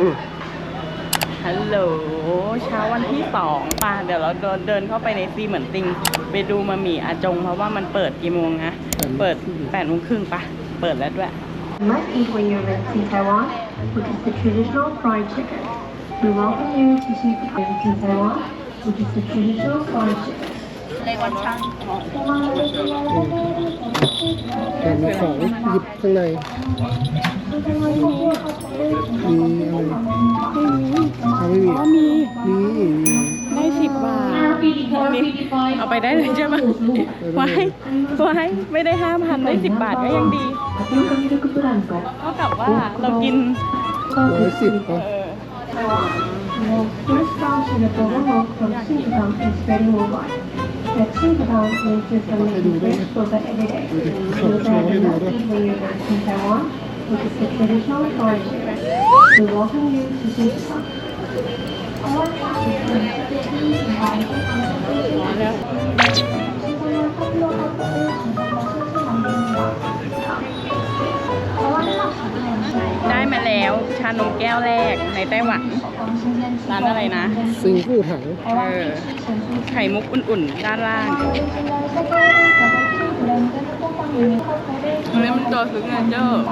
อืมฮัลโหลเช้าวันที่สองป่ะเดี๋ยวเราเดินเดินเข้าไปในซีเหมือนติง ไปดูมามีอาจง เพราะว่ามันเปิดกี่โมงนะ เปิดแปดโมงครึ่งป่ะ เปิดแล้วด้วย You must eat when you're visiting Taiwan, which is the traditional fried chicken. We welcome you to see visiting Taiwan, which is the traditional fried chicken. แถมมาของหยิบข้างใน มีอะไรไม่มีอ๋อมีมีได้สิบบาทนี่เอาไปได้เลยใช่ไหมไว้ไว้ไม่ได้ห้าพันได้สิบบาทก็ยังดีเท่ากับว่าเรากินร้อยสิบก็ให้ดูด้วยให้ดูด้วย which is the traditional origin. ได้มาแล้วชานมแก้วแรกในไต้หวัน ร้านอะไรนะซิงกู้ถังเออไข่มุกอุ่นๆ ด้านล่างอันนี้มันตัวซิกเนเจอร์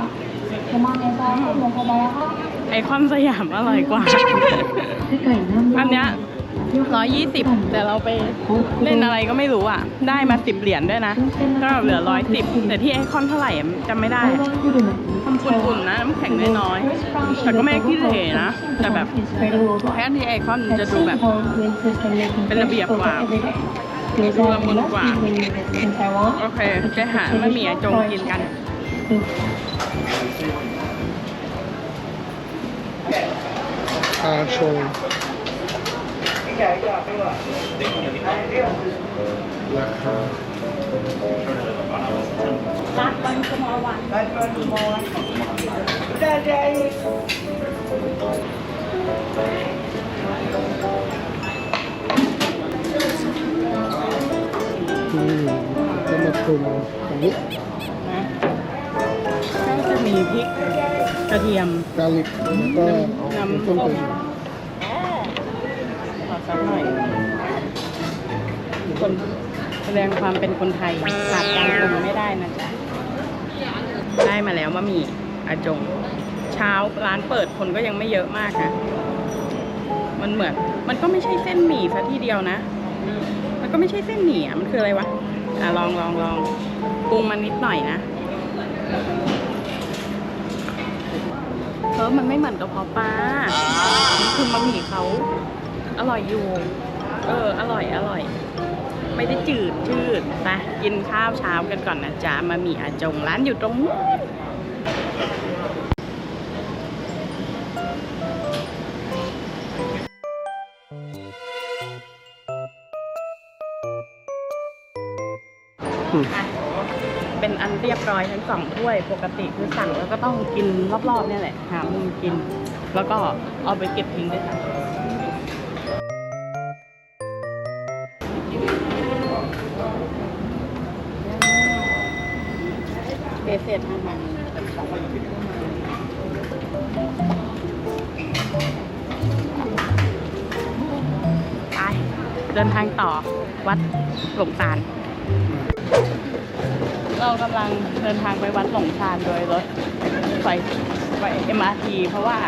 ไอคอนสยามอร่อยกว่า อันเนี้ยร้อยยี่สิบแต่เราไปเล่นอะไรก็ไม่รู้อะ ได้มาสิบเหรียญด้วยนะ ก็เหลือร้อยสิบแต่ที่ไอคอนเท่าไหร่อะจำไม่ได้อะอุ่นๆนะน้ำแข็งน้อยๆแต่ก็ไม่ได้ขี้เหร่นะ แต่แบบแค่ที่ไอคอนจะดูแบบ เป็นระเบียบกว่าดูละมุนกว่า โอเคไปหาบะหมี่อาจงกินกัน ชาชงราคารักวันสมอวันอืมก็มาปรุงอันนี้นะก็จะมีพริกกระเทียมกาลิกแล้วก็น้ำต้นส้มเป็นขอ สักหน่อย คนแสดงความเป็นคนไทยขาดการปรุงไม่ได้นะจ๊ะ ได้มาแล้วมะหมี่อาจง เช้าร้านเปิดคนก็ยังไม่เยอะมากนะ มันเหมือน มันก็ไม่ใช่เส้นหมี่ซะทีเดียวนะ มันก็ไม่ใช่เส้นหมี่อะ มันคืออะไรวะ อะลองลองลองปรุงมันนิดหน่อยนะเออมันไม่เหมือนกระเพาะปลาคือบะหมี่เขา อร่อยอยู่ เออ อร่อย อร่อย ไม่ได้จืดชืดไปกินข้าวเช้ากันก่อนนะจ๊ะมามีอาจงร้านอยู่ตรงนู้นเป็นอันเรียบร้อยทั้งสองถ้วยปกติคือสั่งแล้วก็ต้องกินรอบๆเนี่ยแหละหามุมกิน แล้วก็เอาไปเก็บทิ้งด้วยค่ะ เสร็จอาหารไปเดินทางต่อวัดหลงตาลเรากำลังเดินทางไปวัดหลงชานโดยรถไฟไฟ MRT เพราะว่า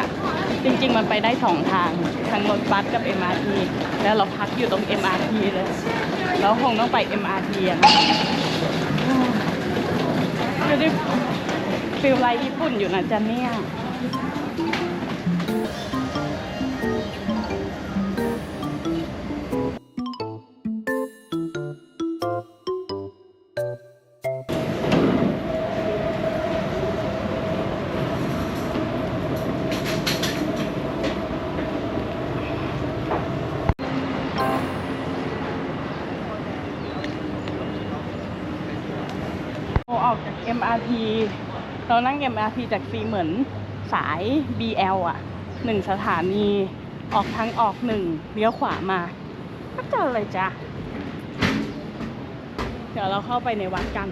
จริง ๆ มันไปได้สองทางทั้งรถบัสกับ MRT แล้วเราพักอยู่ตรง MRT เลยเราคงต้องไป MRT อะ ไม่ได้ฟิลไลท์ญี่ปุ่นอยู่นะจ๊ะเนี่ย ออกจาก MRT เรานั่ง MRT จากซีเหมือนสาย BL อะหนึ่งสถานีออกทางออกหนึ่งเลี้ยวขวามาก็เจอเลยจ้ะ เดี๋ยวเราเข้าไปในวัดกัน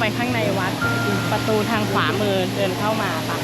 ไปข้างในวัด ประตูทางขวามือเดินเข้ามาค่ะ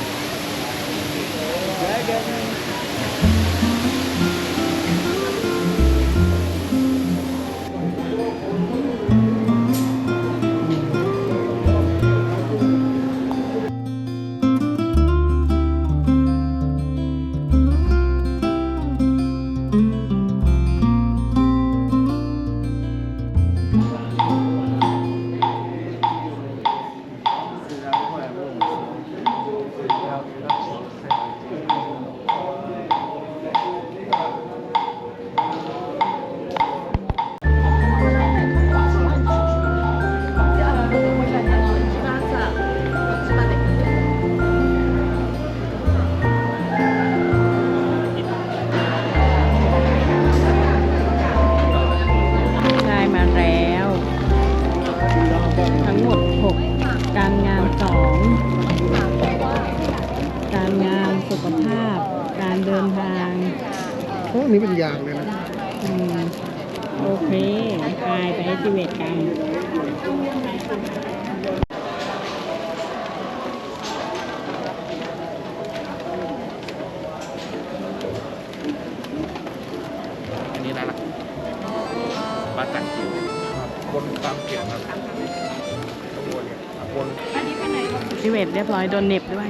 ที่เวทเรียบร้อยโดนเหน็บด้วย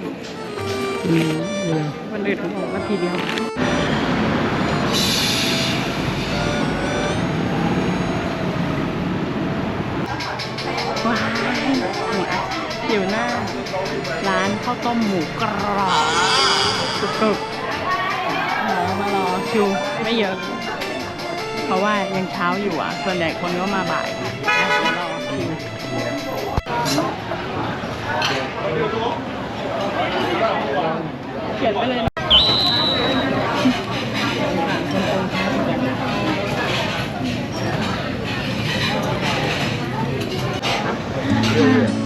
อืมเวลาวันอื่นเขาบอกว่าทีเดียวว้ายเนี่ยอยู่หน้า ร้านข้าวต้มหมูกรอบสุกๆเดี๋ยวมารอคิวไม่เยอะ เพราะว่ายังเช้าอยู่อะ ส่วนใหญ่คนก็มาบ่าย เขียนไปเลยนะ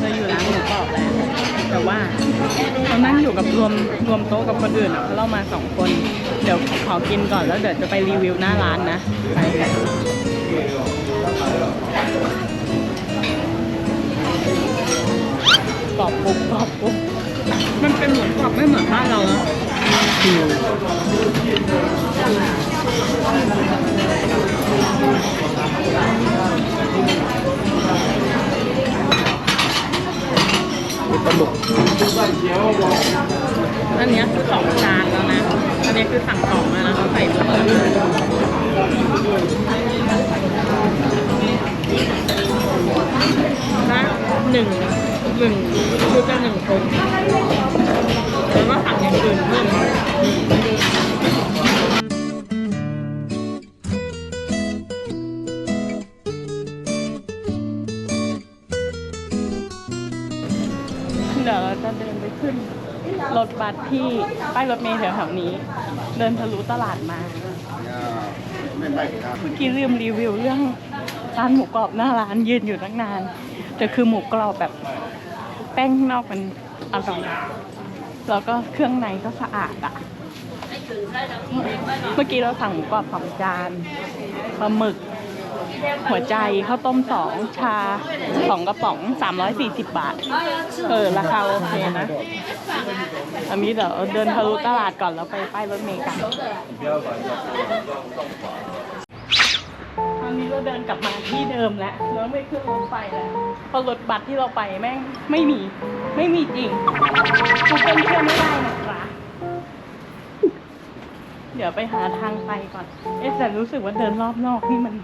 เราอยู่ร้านหมูกรอบแล้วแต่ว่าเรานั่งอยู่กับรวมรวมโต๊ะกับคนอื่นอะเพราะเรามาสองคน เดี๋ยวขอกินก่อนแล้วเดี๋ยวจะไปรีวิวหน้าร้านนะ ไปกัน กรอบปุ๊บกรอบปุ๊บมันเป็นหมูกรอบไม่เหมือนบ้านเรานะอืมปลาหมึกอันเนี้ยคือสองจานแล้วนะ อันนี้คือสั่งกล่องแล้วเขาใส่ตัวนะหนึ่ง หนึ่งคือจะหนึ่งคนแล้วก็สั่งอย่างอื่นเพิ่มเดี๋ยวเราจะเดินไปขึ้นรถบัสที่ป้ายรถเมล์แถวๆนี้ เดินทะลุตลาดมา เมื่อกี้ลืมรีวิวเรื่องร้านหมูกรอบหน้าร้านยืนอยู่ตั้งนานแต่คือหมูกรอบแบบ แป้งข้างนอกมันอร่อยแล้วก็เครื่องในก็สะอาดอะ เมื่อกี้เราสั่งหมูกรอบสองจานปลาหมึก หัวใจข้าวต้มสองชาสองกระป๋องสามร้อยสี่สิบบาท เออ ราคาโอเคนะ อันนี้เดี๋ยวเดินทะลุตลาดก่อนแล้วไปป้ายรถเมล์กัน อนนี้เราเดินกลับมาที่เดิมแล้วเราไม่ขึ้นรถไฟแล้วเพราะรถบัสที่เราไปแม่งไม่มี ไม่มีจริงกูเกิลเชื่อไม่ได้นะคะเดี๋ยวไปหาทางไปก่อน เอ๊ะแต่รู้สึกว่าเดินรอบนอกนี่มัน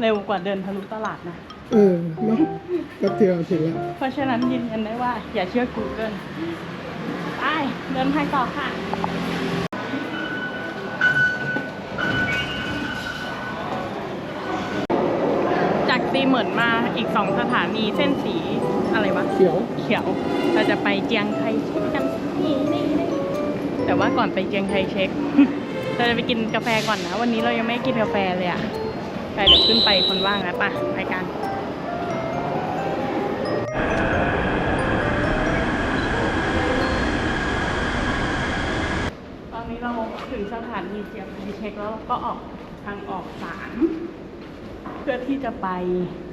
เร็วกว่าเดินทะลุตลาดนะ เออเนาะแป๊บเดียวถึงแล้ว เพราะฉะนั้นยืนยันได้ว่า อย่าเชื่อ Google ไปเดินไปต่อค่ะ จากตีเหมือนมาอีกสองสถานีเส้นสีอะไรวะเขียวเขียว เราจะไปเจียงไคเช็คกันนี่นี่นี่แต่ว่าก่อนไปเจียงไคเช็คเราจะไปกินกาแฟก่อนนะ วันนี้เรายังไม่กินกาแฟเลยอะแต่เดี๋ยวขึ้นไปคนว่างแล้วปะไปกันตอนนี้เราถึงสถานีเจียงไคเช็คแล้วเราก็ออกทางออกสาม เพื่อที่จะไป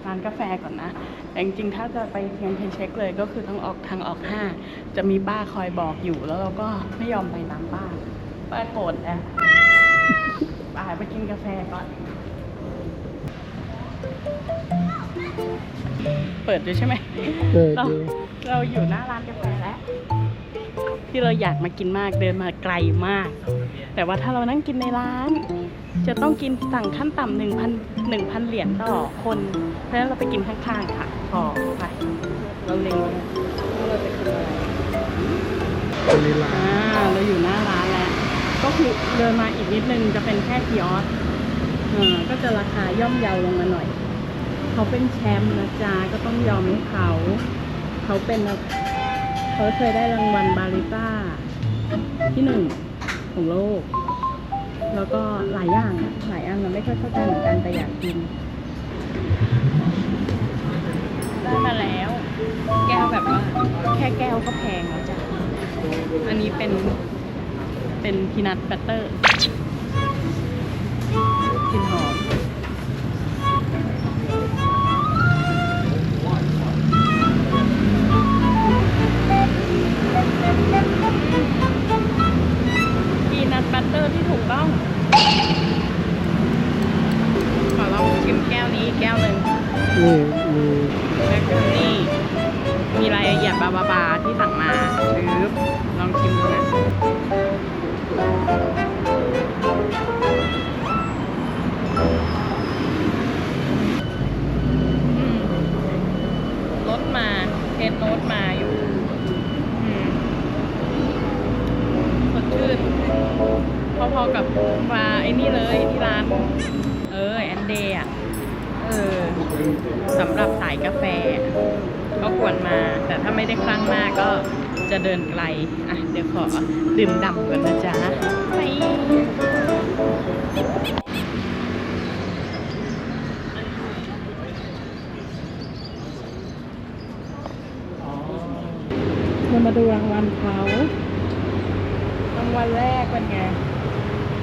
ร้านกาแฟก่อนนะ แต่จริงๆ ถ้าจะไปเทียนเทนเช็คเลยก็คือต้องออกทางออกห้าจะมีป้าคอยบอกอยู่แล้วเราก็ไม่ยอมไปตามป้า ป้าโกรธแล้วป้าไปกินกาแฟก่อน เปิดด้วยใช่ไหมเปิดเราดูเราอยู่หน้าร้านกาแฟแล้ว ที่เราอยากมากินมากเดินมาไกลมาก แต่ว่าถ้าเรานั่งกินในร้าน จะต้องกินสั่งขั้นต่ำหนึ่งพันหนึ่งพันเหรียญต่อคน เพราะฉะนั้นเราไปกินข้างๆค่ะพอไปเราเล็งไว้ว่าเราจะกินอะไรอันนี้ร้านอ่าเราอยู่หน้าร้านแล้ว ก็คือเดินมาอีกนิดนึงจะเป็นแค่คิออสเออก็จะราคาย่อมเยาลงมาหน่อย เขาเป็นแชมป์นะจ๊ะก็ต้องยอมให้เขา เขาเป็นเขาเคยได้รางวัลบาริต้าที่หนึ่งของโลก แล้วก็หลายอย่างหลายอันเราไม่ค่อยเข้าใจเหมือนกันแต่อยากกินได้มาแล้ว แก้วแบบว่าแค่แก้วก็แพงแล้วจ้ะอันนี้เป็นเป็นพีนัทบัตเตอร์ เดย์อะ เออสำหรับสายกาแฟ ก็ควรมา แต่ถ้าไม่ได้คลั่งมากก็จะเดินไกล อะ เดี๋ยวขอดื่มด่ำกันนะจ๊ะ ไปเรามาดูรางวัลเขา รางวัลแรกเป็นไง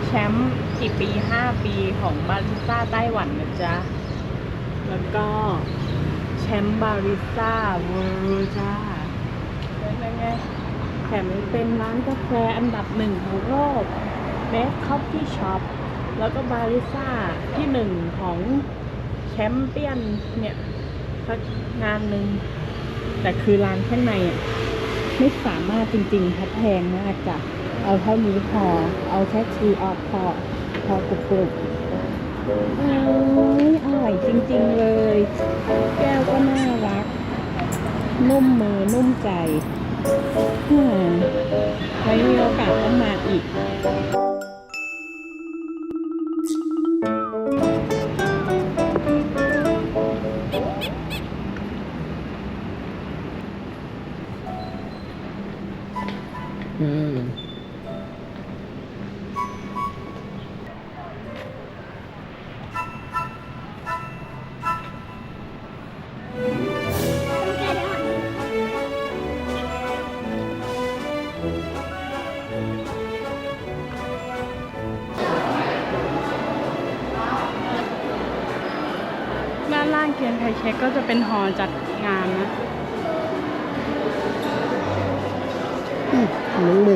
แชมป์ กี่ปี5ปีของบาริสต้าไต้หวันนะจ๊ะ แล้วก็แชมป์บาริสต้าเวิร์จ้าเป็นไงแถมยังเป็นร้านกาแฟอันดับหนึ่งของโลก Best Coffee Shop แล้วก็บาริสต้าที่หนึ่งของแชมเปี้ยนเนี่ยสักงานหนึ่งแต่คือร้านข้างในอะไม่สามารถจริงๆพัดแพงมากจ้ะเอาเท่านี้พอ เอาแค่ชีออกพอ พอกรุบกรุบโอ้ยอร่อยจริงๆเลย แก้วก็น่ารัก นุ่มมือนุ่มใจฮ่าไว้มีโอกาสต้องมาอีก ยนไทเช็คก็จะเป็นหอจัดงานนะน้องเม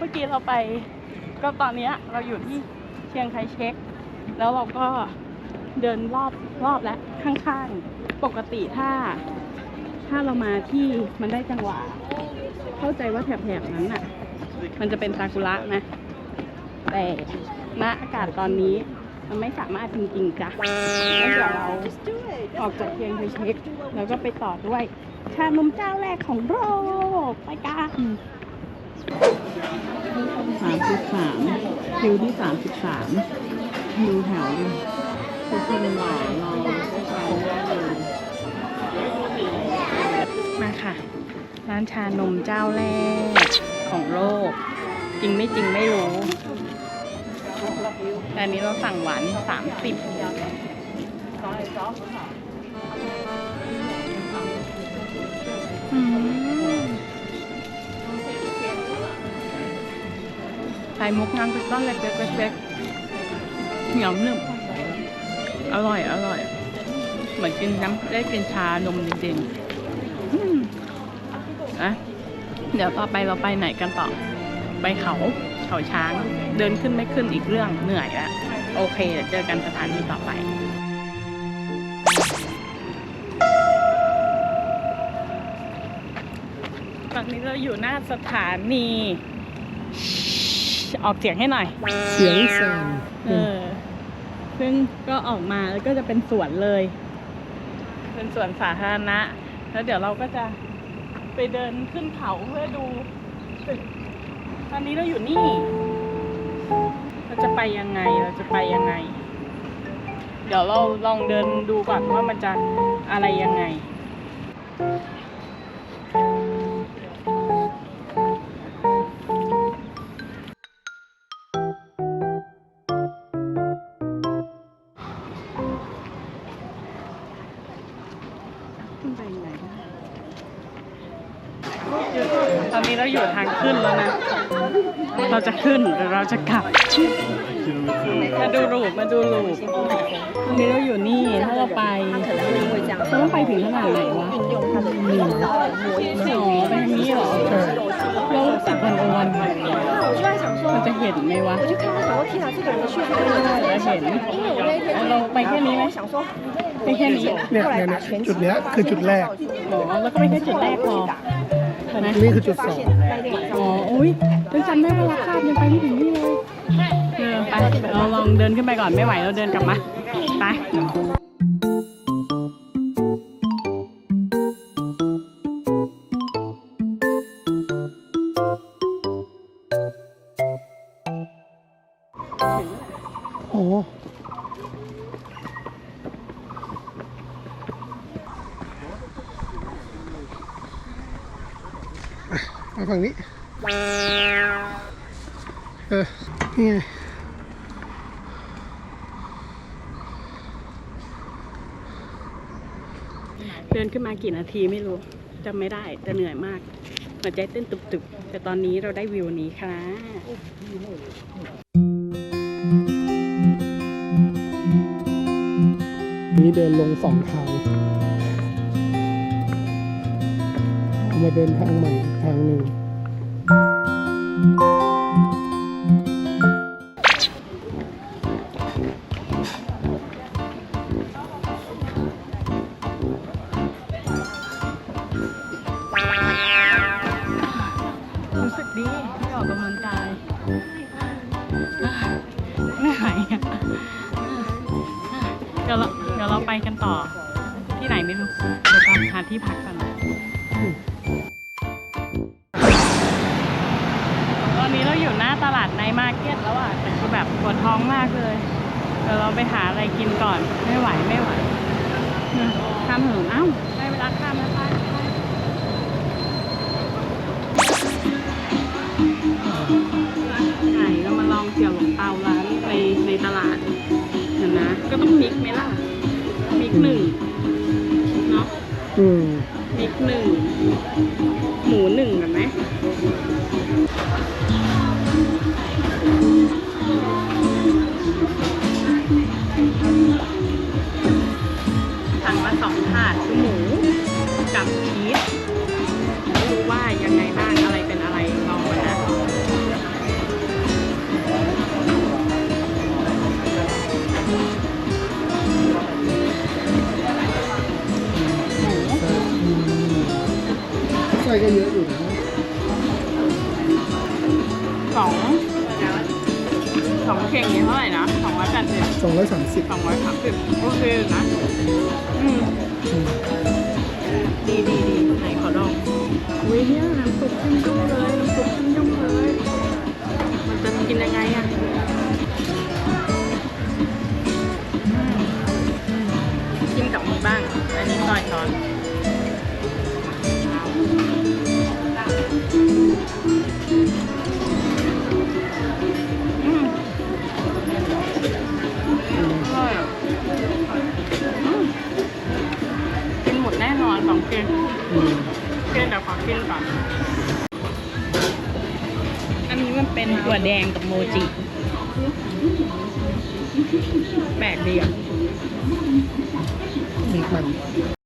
เมื่อกี้เราไปก็ตอนนี้เราอยู่ที่เชียงไคเช็คแล้วเราก็เดินรอบรอบแล้วข้างๆ ปกติถ้า ถ้าเรามาที่มันได้จังหวะ เข้าใจว่าแถบๆนั้นน่ะ มันจะเป็นซากุระนะ แต่ณอากาศตอนนี้มันไม่สามารถจริงๆจ้ะแล้วเดี๋ยวเราออกจากเพียงไปเช็คแล้วก็ไปต่อด้วยชานมเจ้าแรกของโลกไปกัน สามสิบสามคิวที่สามสิบสามดูแถวดิทุกคนหล่อรอชาเลยมาค่ะ ร้านชานมเจ้าแรกของโลก จริงไม่จริงไม่รู้ แต่อันนี้เราสั่งหวานสามสิบ ไข่มุกนางเป็นก้อนเล็กๆๆเหนียวหนึบอร่อยอร่อย เหมือนกินน้ำได้กินชานมจริงๆอืมอะเดี๋ยวต่อไปเราไปไหนกันต่อ ไปเขาเขาช้าง เดินขึ้นไม่ขึ้นอีกเรื่องเหนื่อยแล้วโอเคเดี๋ยวเจอกันสถานีต่อไปตอนนี้เราอยู่หน้าสถานี ออกเสียงให้หน่อย เสียงแซงเออ ซึ่งก็ออกมาแล้วก็จะเป็นสวนเลย เป็นสวนสาธารณะ แล้วเดี๋ยวเราก็จะไปเดินขึ้นเขาเพื่อดูตึกตอนนี้เราอยู่นี่ เราจะไปยังไง เราจะไปยังไง เดี๋ยวเราลองเดินดูก่อนว่ามันจะอะไรยังไง ราจะขึ้นหรือเราจะกลับ มาดูรูปมาดูรูปวันนี้เราอยู่นี่ถ้าเราไปเราต้องไปถึงขนาดไหนวะหนึ่งหรอไปทางนี้เหรอเราตักวันโอวันมันจะเห็นไหมวะจะเห็นเราไปแค่นี้ไหมไปแค่นี้เนี่ยเนี่ยจุดเนี้ยคือจุดแรกอ๋อแล้วก็ไปแค่จุดแรกพอ นะนี่คือจุดสองอ๋ออุ้ยฉันจำได้ว่าราคาบยังไปไม่ถึงนี่เลย เออไป เราลองเดินขึ้นไปก่อนไม่ไหวเราเดินกลับมา ไป เดินขึ้นมากี่นาทีไม่รู้จำไม่ได้แต่เหนื่อยมากหัวใจเต้นตุบๆ แต่ตอนนี้เราได้วิวนี้ค่ะนี่เดินลงสองทางเอามาเดินทางใหม่อีกทางหนึ่ง ดี๋ยวเราเดี๋ยวเราไปกันต่อ ที่ไหนไม่รู้เดี๋ยวตอนหาที่พักก่อนตอนนี้เราอยู่หน้าตลาดในมาร์เก็ตแล้วอะแต่คือแบบปวดท้องมากเลยเดี๋ยวเราไปหาอะไรกินก่อนไม่ไหวไม่ไหวข้ามถนนเอ้าได้เวลาข้ามแล้วไปไปไก่เรามาลองเสี่ยวหลงเตาร้านในในตลาด นนะ ก็ต้องมิกไหมล่ะ มิกหนึ่งเนาะอืมมิกหนึ่งหมูหนึ่งกันไหมสั่งมาสองถาดคือหมูกับชีสไม่รู้ว่ายังไงบ้างอะไรเป็นอะ ใส่ก็เยอะอยู่นะสองเข่งนี้เท่าไหร่นะสองร้อยแปดสิบสองร้อยสามสิบสองร้อยสามสิบโอเคนะอืมดีดีดีไหนขอลองอุ้ยเนี่ยน้ำซุปขึ้นยุ่งเลยน้ำซุปขึ้นยุ่งเลย มันจะกินยังไงอะ กินก่อนอันนี้มันเป็นถั่วแดงกับโมจิ แปลกดีอะ มีมัน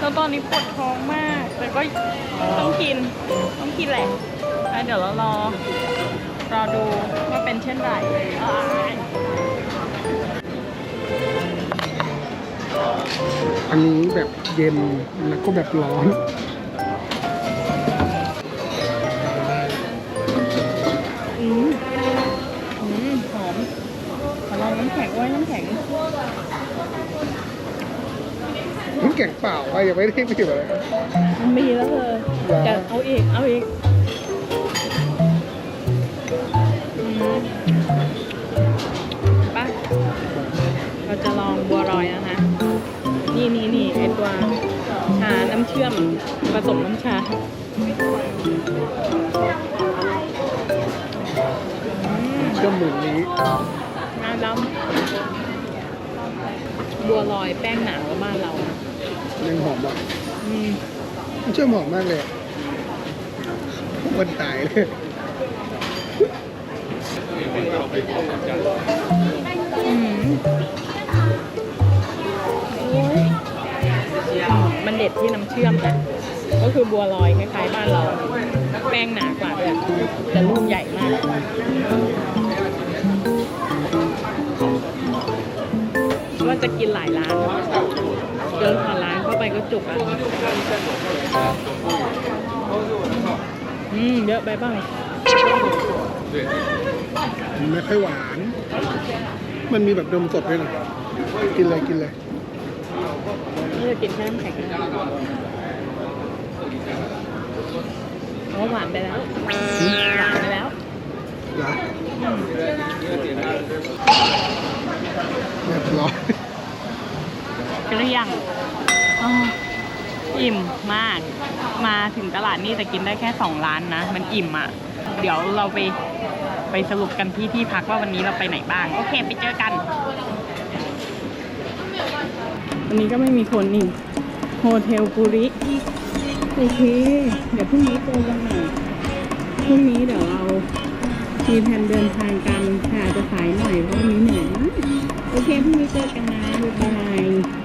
แล้วตอนนี้ปวดท้องมาก แต่ก็ต้องกิน ต้องกินแหละอะเดี๋ยวเรารอ รอดูว่าเป็นเช่นไรอ่าอันนี้แบบเย็นแล้วก็แบบร้อนอืมอืมหอมขอลองน้ำแข็งไว้น้ำแข็ง น้ำแข็งเปล่าไปยังไม่ได้ไปถึงอะไรมันมีแล้วเลยเหรอจะเอาอีก เอาอีกอืมไป่ะเราจะลองบัวลอยนะคะ นี่นี่นี่ไอตัวชาน้ำเชื่อมผสมน้ำชาอืมเชื่อมหมุนนี้งาดำบัวลอยแป้งหนากว่าบ้านเรานะ ยังหอมอะอืมเชื่อมหอมมากเลยอะมันตายเลยอืมโอ้ยมันเด็ดที่น้ำเชื่อมนะก็คือบัวลอยคล้ายๆบ้านเรา แป้งหนากว่าด้วยแต่ลูกใหญ่มากว่าจะกินหลายร้าน เดินผ่านร้านเข้าไปก็จุกอะอืมเยอะไปบ้างมันไม่ค่อยหวาน มันมีแบบนมสดด้วยนะกินเลยกินเลยนี่จะกินแค่น้ำแข็งอ๋อหวานไปแล้ว หวานไปแล้วเหรออืมเรียบร้อย เกลี้ยงอิ่มมาก มาถึงตลาดนี่จะกินได้แค่สองร้านนะ มันอิ่มอะ เดี๋ยวเราไปไปสรุปกันที่ที่พักว่าวันนี้เราไปไหนบ้าง โอเค ไปเจอกัน วันนี้ก็ไม่มีคนนี่ โฮเทลปุริ โอเค เดี๋ยวพรุ่งนี้เจอกันใหม่พรุ่งนี้เดี๋ยวเรามีแผนเดินทางกันค่ะอาจจะสายหน่อยเพราะวันนี้เหนื่อยมากโอเคพรุ่งนี้เจอกันนะบ๊ายบาย